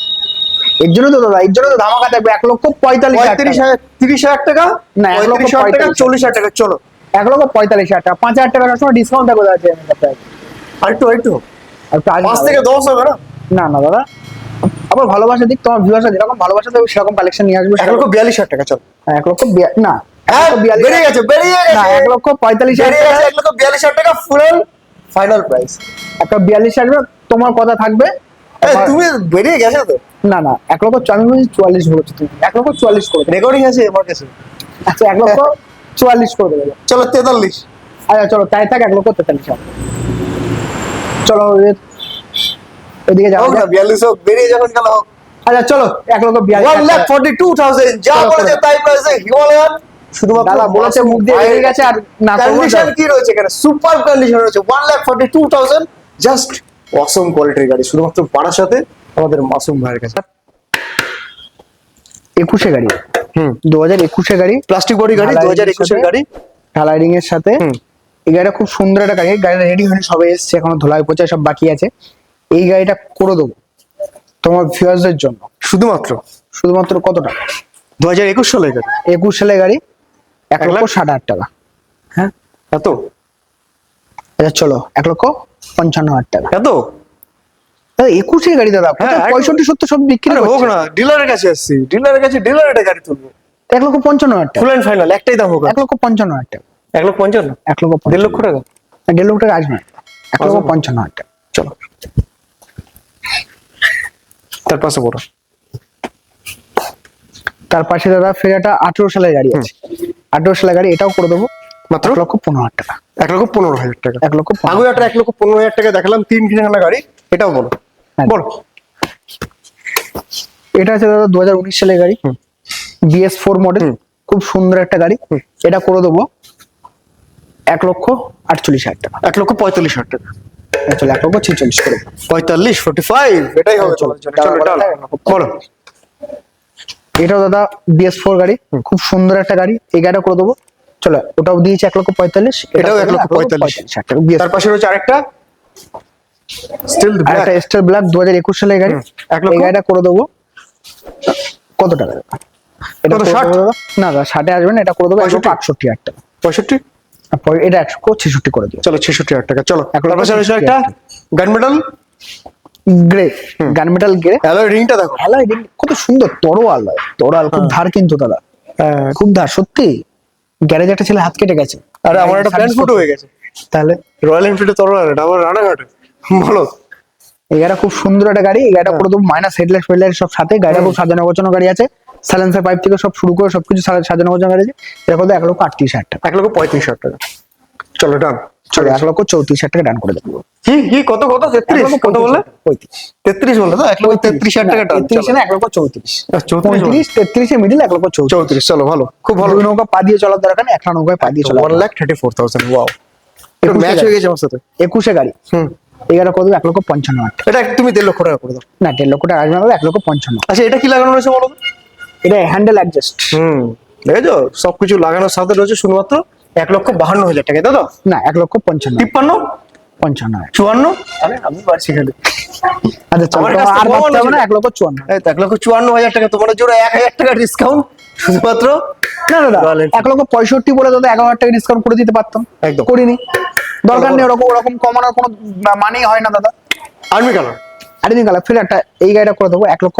B: এর জন্য তো দাদা এর জন্য তো ধামাকা থাকবে। এক লক্ষ পঁয়তাল্লিশ
A: পঁয়ত্রিশ হাজার তিরিশ হাজার টাকা?
B: না, এক লক্ষ
A: হাজার টাকা চল্লিশ হাজার টাকা চলো।
B: এক লক্ষ পঁয়তাল্লিশ হাজার টাকা। পাঁচ হাজার টাকা সবসময় ডিসকাউন্ট থাকবে দাদা জেএম এন্টারপ্রাইজ
A: আরেকটু আরেকটু
B: আর একটু।
A: পাঁচ থেকে দশ হবে না?
B: না না দাদা। আবার ভালোবাসা দিক তোমার ভিউয়ার্সরা যেরকম ভালোবাসা দেবে সেরকম কালেকশন নিয়ে আসবে।
A: এক লক্ষ বিয়াল্লিশ হাজার টাকা চলো।
B: হ্যাঁ, এক লক্ষ না এক লক্ষ বিয়াল্লিশ
A: বেরিয়ে গেছে বেরিয়ে গেছে।
B: এক লক্ষ পঁয়তাল্লিশ হাজার টাকা।
A: এক লক্ষ বিয়াল্লিশ হাজার টাকা ফুল ফাইনাল প্রাইস
B: একটা বিয়াল্লিশ তোমার কথা থাকবে।
A: তুমি বেরিয়ে গেছে তো?
B: না না এক লক্ষ চ- আমি বলছি চুয়াল্লিশ বলেছি তুমি। এক লক্ষ চুয়াল্লিশ করে দেবে।
A: রেকর্ডিং আছে আমার কাছে।
B: আচ্ছা এক লক্ষ চুয়াল্লিশ করে দেবে।
A: চলো তেতাল্লিশ।
B: আচ্ছা চলো তাই থাক এক লক্ষ তেতাল্লিশ হাজার। চলো যাও।
A: না বিয়াল্লিশ হোক বেরিয়ে যখন গেল হোক।
B: আচ্ছা চলো এক লক্ষ বিয়াল্লিশ
A: one lakh forty two thousand যা বলেছে তাই প্রাইসে হিমালয়ান। শুধুমাত্র
B: বলেছে মুখ দিয়ে বেরিয়ে গেছে আর না
A: কন্ডিশন কি রয়েছে এখানে? সুপার কন্ডিশন রয়েছে। One lakh forty two thousand just awesome কোয়ালিটির গাড়ি শুধুমাত্র বারাসাতে আমাদের মাসুম ভাইয়ের কাছে।
B: একুশে গাড়ি?
A: হুম।
B: দু হাজার একুশে গাড়ি।
A: প্লাস্টিক বডি গাড়ি দু হাজার একুশের গাড়ি।
B: ঢালাইডিং এর সাথে। এই গাড়িটা খুব সুন্দর একটা গাড়ি। গাড়িটা রেডি হয়নি সবে এসছে এখনও ধোলাই পচা সব বাকি আছে। এই গাড়িটা করে দেবো তোমার ভিউয়ার্সদের জন্য।
A: শুধুমাত্র?
B: শুধুমাত্র কত টাকা?
A: দু হাজার একুশ সালের গাড়ি।
B: একুশ সালে গাড়ি এক লক্ষ? ষাট হাজার টাকা। হ্যাঁ?
A: এত?
B: আচ্ছা চলো এক লক্ষ পঞ্চান্ন হাজার টাকা।
A: এত?
B: একুশে গাড়ি দাদা
A: হ্যাঁ।
B: পঁয়ষট্টি সত্তর সব বিক্রি
A: হোক না ডিলারের কাছে আসছি ডিলারের কাছে ডিলার একটা গাড়ি তুলবো।
B: এক লক্ষ পঞ্চান্ন হাজার টাকা।
A: ফুল অ্যান্ড ফাইনাল একটাই দাম হোক
B: এক লক্ষ পঞ্চান্ন হাজার টাকা।
A: এক লক্ষ পঞ্চান্ন?
B: এক লক্ষ
A: দেড় লক্ষ টাকা?
B: দেড় লক্ষ টাকা আসবে এক লক্ষ পঞ্চান্ন হাজার টাকা।
A: চলো। তার পাশে বড়
B: তার পাশে দাদা ফের একটা আঠেরো সালের গাড়ি আছে। আঠেরো সালের গাড়ি এটাও করে দেবো।
A: মাত্র?
B: এক লক্ষ পনেরো হাজার টাকা।
A: এক লক্ষ পনেরো হাজার টাকা।
B: এক লক্ষ।
A: আগে একটা এক লক্ষ পনেরো হাজার টাকা দেখালাম তিন কিনা গাড়ি এটাও বলো।
B: হ্যাঁ।
A: বলো।
B: এটা আছে দাদা দু হাজার উনিশ সালের গাড়ি। বিএস ফোর মডেল খুব সুন্দর একটা গাড়ি। এটা করে দেবো। এক লক্ষ আটচল্লিশ হাজার টাকা।
A: এক লক্ষ পঁয়তাল্লিশ হাজার টাকা।
B: চলো এক লক্ষ ছেচল্লিশ করে।
A: পঁয়তাল্লিশ ফোর্টি ফাইভ এটাই হবে চলো
B: এটাও দাদা বিএস ফোর গাড়ি খুব সুন্দর একটা গাড়ি। এই গাড়িটা করে দেবো। চলো ওটাও দিয়েছে এক লক্ষ পঁয়তাল্লিশ
A: এটাও এক লক্ষ পঁয়তাল্লিশ।
B: হাজার টাকা। BS
A: তার পাশে রয়েছে আরেকটা। স্টিল
B: একটা স্টার ব্ল্যাক দু হাজার একুশ সালের গাড়ি।
A: এক লক্ষ?
B: গাড়িটা করে দেবো। কত টাকা এটা
A: ষাট?
B: না দাদা ষাটে আসবেন এটা করে দেবো এক লক্ষ
A: পঁয়ষট্টি?
B: আটষট্টি হাজার টাকা।
A: পঁয়ষট্টি?
B: আর পরে এটা একশো ছেষট্টি করে দিও
A: চলো ছেষট্টি হাজার টাকা। চলো রয়েছে একটা gun metal
B: grey gun metal grey.
A: Alloy রিংটা দেখো।
B: হ্যালো কত সুন্দর তরোয়াল। দাদা তরোয়াল খুব ধার কিন্তু দাদা।
A: হ্যাঁ।
B: খুব ধার সত্যি। গ্যারেজে একটা ছেলে হাত কেটে গেছে।
A: আরে আমার একটা প্ল্যান ফুটো হয়ে গেছে।
B: তাহলে?
A: রয়্যাল এনফিল্ডে তোর এটা আমার রানাঘাটে। বলো।
B: এই গাড়িটা খুব সুন্দর একটা গাড়ি। এই গাড়িটা পুরো মাইনাস হেডলাইট ফেডলাইট সব সাথে। গাড়িটা খুব সাজানো গোছানো গাড়ি আছে। সাইলেন্সার পাইপ থেকে সব শুরু করে সবকিছু সাজানো গোছানো গাড়ি এটা কত এক লক্ষ আটত্রিশ হাজার টাকা।
A: এক লক্ষ পঁয়ত্রিশ হাজার টাকা। চলো ডান
B: চলো এক লক্ষ চৌত্রিশ হাজার টাকা ডান করে দেবো।
A: কি কি কত কত? তেত্রিশ? কত বললে?
B: পঁয়ত্রিশ
A: তেত্রিশ বললে তো? এক লক্ষ তেত্রিশ হাজার টাকা
B: তেত্রিশ না এক লক্ষ চৌত্রিশ। পঁয়ত্রিশ তেত্রিশে মিডিল এক লক্ষ চৌত্রিশ।
A: চলো ভালো। খুব ভালো।
B: নৌকা পা দিয়ে চলার দরকার নেই একটা নৌকায় পা দিয়ে চলা
A: one lakh thirty four thousand wow match হয়ে গেছে আমার সাথে।
B: একুশে গাড়ি।
A: হুম।
B: গাড়িটা কত? এক লক্ষ পঞ্চান্ন হাজার
A: এটা তুমি দেড় লক্ষ টাকা করে দাও।
B: না দেড় লক্ষ টাকা আসবে না এক লক্ষ পঞ্চান্ন।
A: আচ্ছা এটা কি লাগানো রয়েছে বলো?
B: এটা হ্যান্ডেল অ্যাডজাস্ট
A: হুম দেখেছ? সবকিছু লাগানোর সাথে রয়েছে শুধুমাত্র এক লক্ষ বাহান্ন হাজার টাকা তো?
B: না এক লক্ষ পঞ্চান্ন।
A: তিপ্পান্ন?
B: পঞ্চান্ন।
A: চুয়ান্ন? আরে আমি পারছি খালি
B: আচ্ছা। না এক লক্ষ চুয়ান্ন।
A: এক লক্ষ চুয়ান্ন হাজার টাকা তোমার জোরে এক হাজার টাকা ডিসকাউন্ট শুধুমাত্র
B: না দাদা
A: Enfield।
B: এক লক্ষ পঁয়ষট্টি বলে দাদা এগারো হাজার টাকা ডিসকাউন্ট করে দিতে পারতাম।
A: একদম।
B: করিনি। দরকার নেই ওরকম ওরকম কমানোর কোনো মানেই হয় না দাদা।
A: আর্মি কালার
B: আর দিন গেল ফির একটা এই গাড়িটা করে দেবো এক লক্ষ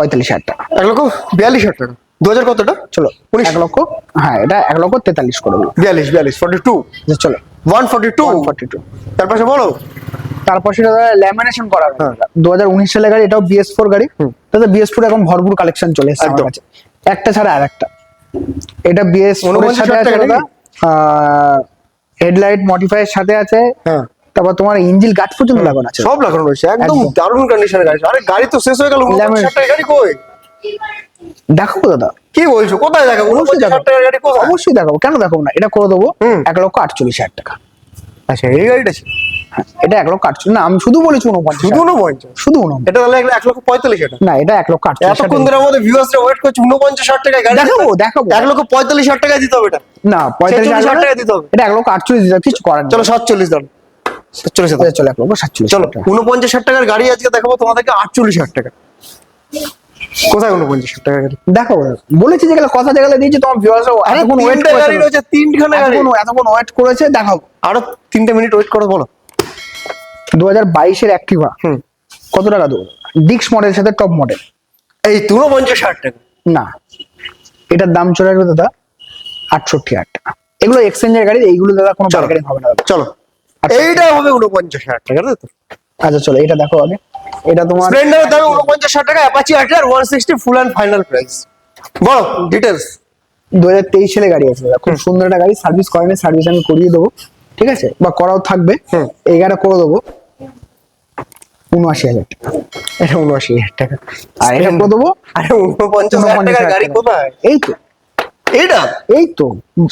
B: পঁয়তাল্লিশ হাজার টাকা।
A: এক লক্ষ? বিয়াল্লিশ হাজার টাকা। দু হাজার কতটা?
B: চলো
A: উনিশ।
B: এক লক্ষ? হ্যাঁ এটা এক লক্ষ তেতাল্লিশ করে দেবো
A: বিয়াল্লিশ বিয়াল্লিশ ফর্টি টু
B: চলো।
A: One forty two
B: forty two
A: তার পাশে বলো।
B: তারপর সেটা ল্যামিনেশন করা
A: হ্যাঁ।
B: দু হাজার উনিশ সালের গাড়ি এটাও বিএস ফোর গাড়ি।
A: হুম।
B: দাদা বিএস ফোর এখন ভরপুর কালেকশন চলে এসেছে আমার কাছে। একটা ছাড়া আর একটা। এটা বিএস ফোর সাথে আছে হেডলাইট মডিফাই এর সাথে আছে।
A: হ্যাঁ।
B: তারপর তোমার ইঞ্জিল গার্ড পর্যন্ত লাগানো আছে।
A: সব লাগানো রয়েছে একদম। দারুণ কন্ডিশনের গাড়ি আরে গাড়ি তো শেষ হয়ে গেল গাড়ি কই?
B: দেখাবো দাদা।
A: কি বলছো? কোথায় দেখা উনপঞ্চাশ হাজার টাকার গাড়ি কোথায়?
B: অবশ্যই দেখাবো। কেন দেখাবো না? এটা করে দেবো এক লক্ষ আটচল্লিশ হাজার টাকা।
A: আচ্ছা এই গাড়িটা ছিল?
B: হ্যাঁ, এটা এক লক্ষ আটচল্লিশ। না আমি শুধু বলেছি উনপঞ্চাশ।
A: শুধু
B: হাজার।
A: উনপঞ্চাশ?
B: শুধু উনপঞ্চাশ।
A: এটা তাহলে এক লক্ষ পঁয়তাল্লিশ হাজার
B: না এটা এক লক্ষ আটচল্লিশ হাজার
A: এতক্ষণ ধরে আমাদের ভিউয়ার্সরা ওয়েট করছে উনপঞ্চাশ হাজার টাকায় গাড়ি
B: দেখাবো, দেখাবো।
A: এক লক্ষ পঁয়তাল্লিশ হাজার টাকায় দিতে হবে এটা।
B: না পঁয়তাল্লিশ
A: হাজার
B: হাজার
A: টাকা দিতে হবে।
B: এটা এক লক্ষ আটচল্লিশ দিতে হবে, কিছু করার।
A: চলো সাতচল্লিশ দাম দাম
B: আচ্ছা, চলো এক লক্ষ সাতচল্লিশ
A: চলো
B: হাজার।
A: উনপঞ্চাশ হাজার টাকার গাড়ি আজকে দেখাবো তোমাদেরকে আটচল্লিশ হাজার টাকা। কোথায় উনপঞ্চাশ হাজার টাকা গাড়ি?
B: দেখাবো বলেছি যেগুলো কথা যেগুলো দিয়েছি তোমার এতক্ষণ ওয়েট
A: গাড়ি রয়েছে তিনখানা গাড়ি।
B: এতক্ষণ এতক্ষণ ওয়েট করেছে দেখাবো
A: আরও তিনটে মিনিট ওয়েট করো বলো।
B: দু হাজার বাইশের অ্যাক্টিভা
A: হুম।
B: কত টাকা দেবো? ডিক্স মডেলের সাথে টপ মডেল
A: এই তো উনপঞ্চাশ হাজার টাকা।
B: না এটার দাম চলে আসবে দাদা আটষট্টি হাজার টাকা। এগুলো এক্সচেঞ্জের গাড়ি এইগুলো দাদা কোনো। বার্গেনিং হবে না
A: চলো। এইটা হবে উনপঞ্চাশ হাজার টাকা তাই তো?
B: আচ্ছা চলো এটা দেখো আগে। এটা তোমার
A: স্প্লেন্ডারের দাম উনপঞ্চাশ হাজার টাকা Apache RTR one sixty full and final price বলো ডিটেলস
B: দু হাজার তেইশ সালে গাড়ি আছে খুব সুন্দর একটা গাড়ি সার্ভিস করেনি সার্ভিস আমি করিয়ে দেবো ঠিক আছে? বা করাও থাকবে। এই গাড়িটা করে দেবো। উনআশি হাজার টাকা।
A: এটা উনআশি হাজার টাকা।
B: আর এটা করে দেবো
A: আরে উনপঞ্চাশ হাজার টাকার গাড়ি কোথায়?
B: এই তো।
A: এটা
B: এই তো।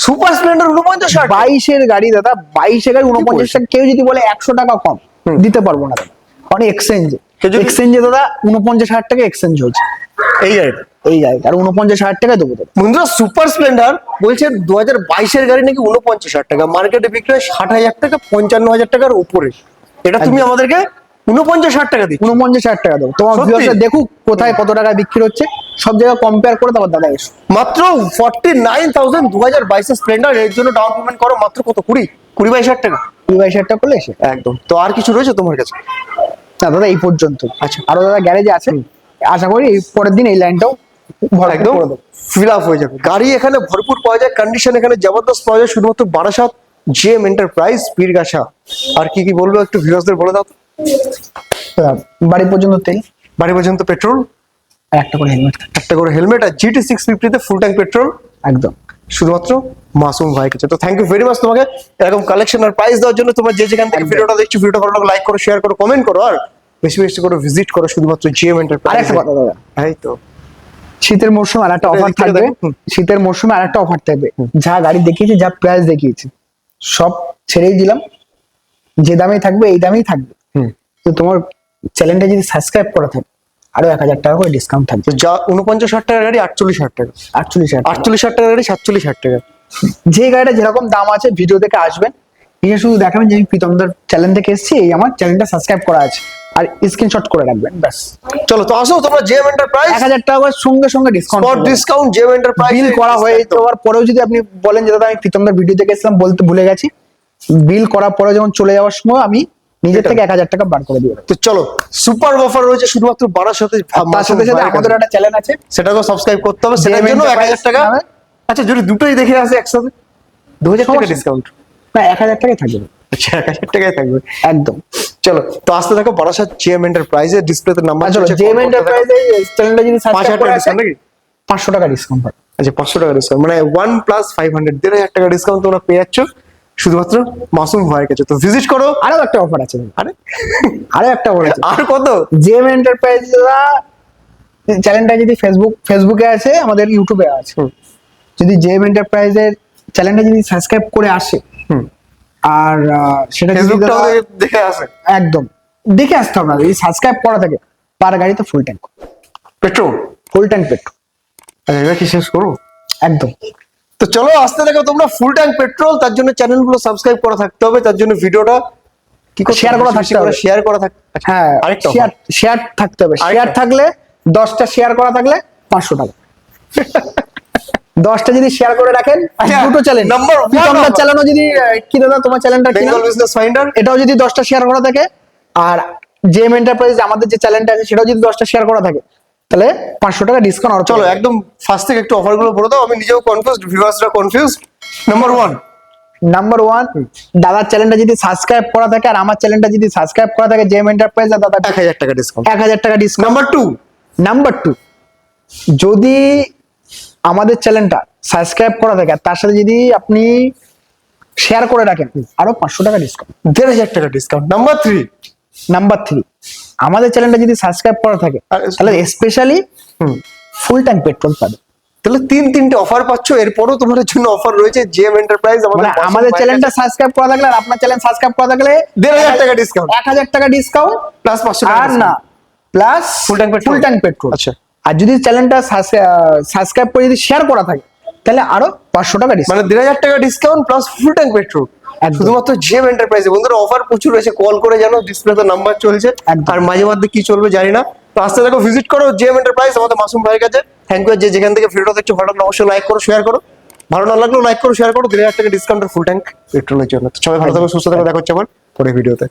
A: সুপার স্প্লেন্ডার উনপঞ্চাশ
B: বাইশের গাড়ি দাদা বাইশের গাড়ি উনপঞ্চাশ টাকা কেউ যদি বলে একশো টাকা কম দিতে পারব না কারণ এক্সচেঞ্জে এক্সচেঞ্জে দাদা উনপঞ্চাশ হাজার টাকা এক্সচেঞ্জ হয়েছে।
A: এই গাড়িটা?
B: এই গাড়িটা। আর উনপঞ্চাশ হাজার টাকা দেবো
A: বন্ধুরা সুপার স্প্লেন্ডার বলছে দু হাজার বাইশের গাড়ি নাকি উনপঞ্চাশ হাজার টাকা। মার্কেটে বিক্রি হয় ষাট হাজার টাকা পঞ্চান্ন হাজার টাকার উপরে। এটা তুমি আমাদেরকে উনপঞ্চাশ হাজার টাকা দিচ্ছ।
B: উনপঞ্চাশ টাকা দেবো। তোমার? দেখুক কোথায় কত টাকা বিক্রি হচ্ছে। সব জায়গায় কম্পেয়ার করে তারপর দাদা এসো।
A: মাত্র ফর্টি নাইন থাউজেন্ড দু হাজার বাইশের স্প্লেন্ডার এর জন্য ডাউন পেমেন্ট করো মাত্র কত? কুড়ি? কুড়ি বাইশ হাজার টাকা।
B: কুড়ি বাইশ হাজার টাকা করলে এসে।
A: একদম। তো আর কিছু রয়েছে তোমার কাছে?
B: না দাদা এই পর্যন্ত।
A: আচ্ছা।
B: আরও দাদা গ্যারেজে আছে? আশা করি পরের দিন এই লাইনটাও
A: একদম। ফিল আপ হয়ে যাবে। গাড়ি এখানে ভরপুর পাওয়া যায়। কন্ডিশন এখানে জবরদস্ত পাওয়া যায়। শুধুমাত্র বারাসাত জেএম এন্টারপ্রাইজ পীরগাছা। আর কি কি বলব একটু ভিউয়ার্সদের বলে দাও
B: বাড়ি পর্যন্ত তেল?
A: বাড়ি পর্যন্ত পেট্রোল?
B: আর একটা করে হেলমেট
A: একটা করে হেলমেট আর জিটি সিক্স ফিফটিতে ফুল ট্যাঙ্ক পেট্রোল?
B: একদম।
A: শুধুমাত্র মাসুম ভাই কাছে। তো থ্যাংক ইউ ভেরি মাচ তোমাকে। এরকম কালেকশন আর প্রাইস দেওয়ার জন্য তোমার যে যেখান থেকে। ভিডিওটা দেখছ ভিডিওটা ভালো লাইক করো শেয়ার করো কমেন্ট করো। আর বেশি বেশি করে ভিজিট করো শুধুমাত্র জিএম এন্টারপ্রাইজ
B: আরেকটা কথা দাদা।
A: এই তো।
B: শীতের মরশুমে আর একটা অফার থাকবে। শীতের মরশুমে আর একটা অফার থাকবে যা গাড়ি দেখিয়েছি যা প্রাইস দেখিয়েছি। সব ছেড়েই দিলাম। যে দামেই থাকবে এই দামেই থাকবে। তো তোমার চ্যানেলটা যদি সাবস্ক্রাইব করা থাকে আরও এক হাজার টাকা করে ডিসকাউন্ট থাকবে।
A: যা উনপঞ্চাশ ষাট টাকার গাড়ি আটচল্লিশ ষাট টাকা।
B: আটচল্লিশ হাজার
A: আটচল্লিশ ষাট টাকার গাড়ি সাতচল্লিশ ষাট টাকা।
B: যে গাড়িটা যেরকম দাম আছে ভিডিও থেকে আসবেন। এসে শুধু দেখাবেন যে আমি প্রীতমদার চ্যানেল থেকে এসেছি এই আমার চ্যানেলটা সাবস্ক্রাইব করা আছে। আর স্ক্রিনশট করে রাখবেন ব্যাস।
A: চলো তো আসো তোমরা জিএম এন্টারপ্রাইজ
B: এক হাজার টাকা করে সঙ্গে সঙ্গে discount
A: spot discount GM enterprise
B: bill করা হয়ে যাওয়ার পরেও যদি আপনি বলেন যে দাদা আমি প্রীতমদার ভিডিও এসেছিলাম বলতে ভুলে গেছি। বিল করার পরে যখন চলে যাওয়ার সময় আমি নিজের থেকে এক হাজার টাকা বার করে দিয়ে
A: তো চলো সুপার অফার রয়েছে শুধুমাত্র বারার সাথে
B: তার সাথে সাথে আমাদের একটা চ্যানেল আছে।
A: সেটাকেও সাবস্ক্রাইব করতে হবে। সেটার জন্য এক হাজার টাকা আচ্ছা যদি দুটোই দেখে আসে একসাথে? দু হাজার টাকা ডিসকাউন্ট
B: না এক হাজার টাকাই থাকবে।
A: আচ্ছা এক হাজার টাকাই থাকবে।
B: একদম।
A: চলো তো আসতে থাকো বারাসাত জিএম এন্টারপ্রাইজের ডিসপ্লেতে নাম্বার
B: চলো জেম এন্টারপ্রাইজে চ্যানেলটা যদি
A: পাঁচ হাজার টাকা ডিসকাউন্ট নাকি?
B: পাঁচশো টাকা ডিসকাউন্ট
A: আচ্ছা পাঁচশো টাকা ডিসকাউন্ট মানে ওয়ান প্লাস ফাইভ হান্ড্রেড দেড় হাজার টাকা ডিসকাউন্ট তোমরা পেয়ে যাচ্ছ। শুধুমাত্র মাসুম ভাইয়ের কাছে। তো ভিজিট করো।
B: আরও একটা অফার আছে
A: আরে?
B: আরও একটা অফার আছে।
A: আর কত?
B: জেম এন্টারপ্রাইজরা চ্যানেলটা যদি ফেসবুক ফেসবুকে আছে আমাদের ইউটিউবে আছে। যদি জেম এন্টারপ্রাইজের চ্যানেলটা যদি সাবস্ক্রাইব করে আসে
A: হুম।
B: আর সেটা
A: ফেসবুকটাও দেখে- আসে।
B: একদম। দেখে আসতে হবে না। যদি সাবস্ক্রাইব করা থাকে পার গাড়িতে full tank
A: petrol
B: full tank petrol
A: আচ্ছা এবার কি শেষ করব?
B: একদম।
A: তো চলো আসতে দেখো তোমরা ফুল ট্যাঙ্ক পেট্রোল তার জন্য চ্যানেলগুলো সাবস্ক্রাইব করা থাকতে হবে তার জন্য ভিডিওটা কি
B: Share করা থাকতে হবে।
A: শেয়ার করা থাকতে
B: হ্যাঁ
A: আরেকটা
B: শেয়ার শেয়ার থাকতে হবে। শেয়ার থাকলে দশটা শেয়ার করা থাকলে পাঁচশো টাকা। দশটা যদি শেয়ার করে রাখেন
A: আচ্ছা,
B: দুটো চ্যানেল
A: one
B: তোমার
A: offer।
B: যদি কি দাদা তোমার চ্যানেলটা কি?
A: বিজনেস ফাইন্ডার
B: এটাও যদি দশটা শেয়ার করা থাকে। আর জেম এন্টারপ্রাইজ আমাদের যে চ্যানেলটা আছে সেটাও যদি দশটা শেয়ার করা থাকে। তাহলে পাঁচশো টাকা ডিসকাউন্ট আর
A: চলো একদম ফার্স্ট থেকে একটু অফারগুলো বলে দাও আমি নিজেও কনফিউজড ভিউয়ার্সরা confuse number one
B: number one দাদার চ্যানেলটা যদি সাবস্ক্রাইব করা থাকে আর আমার চ্যানেলটা যদি সাবস্ক্রাইব করা থাকে জেম এন্টারপ্রাইজ দাদা
A: এক হাজার টাকা ডিসকাউন্ট
B: এক হাজার টাকা discount
A: number two
B: number two যদি আমাদের চ্যানেলটা সাবস্ক্রাইব করা থাকে আর তার সাথে যদি আপনি শেয়ার করে রাখেন আরও পাঁচশো টাকা ডিসকাউন্ট
A: দেড় হাজার টাকা discount number three
B: number three আমাদের চ্যানেলটা যদি সাবস্ক্রাইব করা থাকে তাহলে স্পেশালি ফুল ট্যাঙ্ক পেট্রোল পাবে।
A: তাহলে তিন তিনটে অফার পাচ্ছ এরপরও তোমাদের জন্য অফার রয়েছে জিএম এন্টারপ্রাইজ
B: মানে আমাদের চ্যানেলটা সাবস্ক্রাইব করা থাকলে আর আপনার চ্যানেল সাবস্ক্রাইব করা থাকলে
A: দেড় হাজার টাকা ডিসকাউন্ট
B: এক হাজার টাকা ডিসকাউন্ট
A: প্লাস পাঁচশো
B: আর না plus
A: tank petrol?
B: Full tank petrol
A: আচ্ছা।
B: আর যদি চ্যানেলটা সাবস্ক্রাইব করে যদি শেয়ার করা থাকে তাহলে আরও পাঁচশো টাকা
A: মানে দেড় হাজার টাকা discount plus full tank petrol. শুধুমাত্র জিএম এন্টারপ্রাইজে বন্ধুরা অফার প্রচুর রয়েছে। কল করে জানো ডিসপ্লেতে নাম্বার চলছে। আর মাঝে মধ্যে কি চলবে জানি না। তো আসতে দেখো ভিজিট করো জিএম এন্টারপ্রাইজ আমাদের মাসুম ভাইয়ের কাছে। থ্যাংক ইউ যে যেখান থেকে ভিডিওটা দেখছ ভালো লাগলে অবশ্যই লাইক করো শেয়ার করো। ভালো না লাগলেও লাইক করো শেয়ার করো। দেড় হাজার টাকা ডিসকাউন্টের ফুল ট্যাঙ্ক পেট্রোলের জন্য। সবাই ভালো থাকো সুস্থ থাকো দেখা হচ্ছে আমার পরে ভিডিওতে।